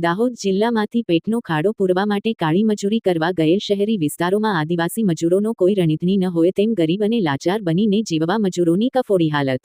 દાહોદ જિલ્લામાંથી પેટનો ખાડો પૂરવા માટે કાળી મજૂરી કરવા ગયેલ શહેરી વિસ્તારોમાં આદિવાસી મજૂરોનો કોઈ રણનીતિ ન હોય તેમ ગરીબ અને લાચાર બનીને જીવવા મજૂરોની કફોડી હાલત.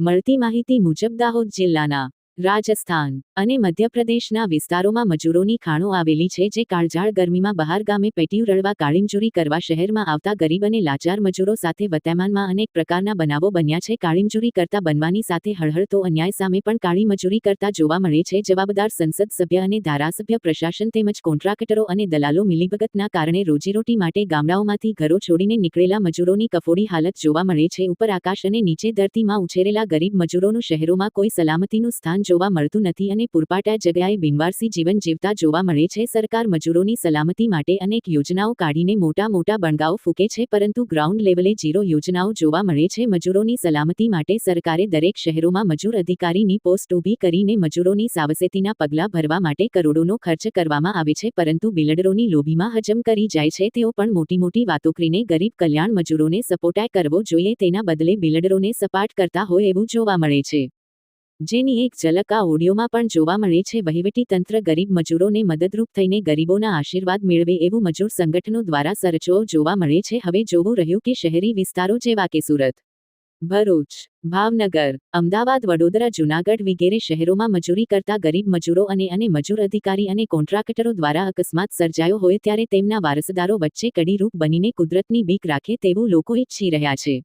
મળતી માહિતી મુજબ દાહોદ જિલ્લાના રાજસ્થાન અને મધ્યપ્રદેશના વિસ્તારોમાં મજૂરોની ખાણો આવેલી છે જે કાળઝાળ ગરમીમાં બહાર ગામે પેટીયું રળવા કાળીમજૂરી કરવા શહેરમાં આવતા ગરીબ અને લાચાર મજૂરો સાથે વર્તમાનમાં અનેક પ્રકારના બનાવો બન્યા છે. કાળીમજૂરી કરતા બનવાની સાથે હળહળતો અન્યાય સામે પણ કાળી મજૂરી કરતા જોવા મળે છે. જવાબદાર સંસદ સભ્ય અને ધારાસભ્ય પ્રશાસન તેમજ કોન્ટ્રાક્ટરો અને દલાલો મિલીભગતના કારણે રોજીરોટી માટે ગામડાઓમાંથી ઘરો છોડીને નીકળેલા મજૂરોની કફોડી હાલત જોવા મળે છે. ઉપર આકાશ અને નીચે ધરતીમાં ઉછેરેલા ગરીબ મજૂરોનું શહેરોમાં કોઈ સલામતીનું સ્થાન જોવા મળતું નથી અને પૂરપાટા જગ્યાએ બિનવારસી જીવન જીવતા જોવા મળે છે. સરકાર મજૂરોની સલામતી માટે અનેક યોજનાઓ કાઢીને મોટા મોટા બણગાઓ ફૂકે છે, પરંતુ ગ્રાઉન્ડ લેવલે ઝીરો યોજનાઓ જોવા મળે છે. મજૂરોની સલામતી માટે સરકારે દરેક શહેરોમાં મજૂર અધિકારીની પોસ્ટ ઊભી કરીને મજૂરોની સાવચેતીના પગલાં ભરવા માટે કરોડોનો ખર્ચ કરવામાં આવે છે, પરંતુ બિલ્ડરોની લોભીમાં હજમ કરી જાય છે. તેઓ પણ મોટી મોટી વાતો કરીને ગરીબ કલ્યાણ મજૂરોને સપોર્ટાય કરવો જોઈએ. તેના બદલે બિલ્ડરોને સપાટ કરતા હોય એવું જોવા મળે છે. જેની એક ઝલક આ ઓડિયોમાં પણ જોવા મળે છે. વહીવટી તંત્ર ગરીબ મજૂરોને મદદરૂપ થઈને ગરીબોના આશીર્વાદ મેળવે એવું મજૂર સંગઠનો દ્વારા સરચો જોવા મળે છે. હવે જોવું રહ્યું કે શહેરી વિસ્તારો જેવા કે સુરત, ભરૂચ, ભાવનગર, અમદાવાદ, વડોદરા, જૂનાગઢ વગેરે શહેરોમાં મજૂરી કરતા ગરીબ મજૂરો અને અને મજૂર અધિકારી અને કોન્ટ્રાક્ટરો દ્વારા અકસ્માત સર્જાયો હોય ત્યારે તેમના વારસદારો વચ્ચે કડીરૂપ બનીને કુદરતની બીક રાખે તેવું લોકો ઈચ્છી રહ્યા છે.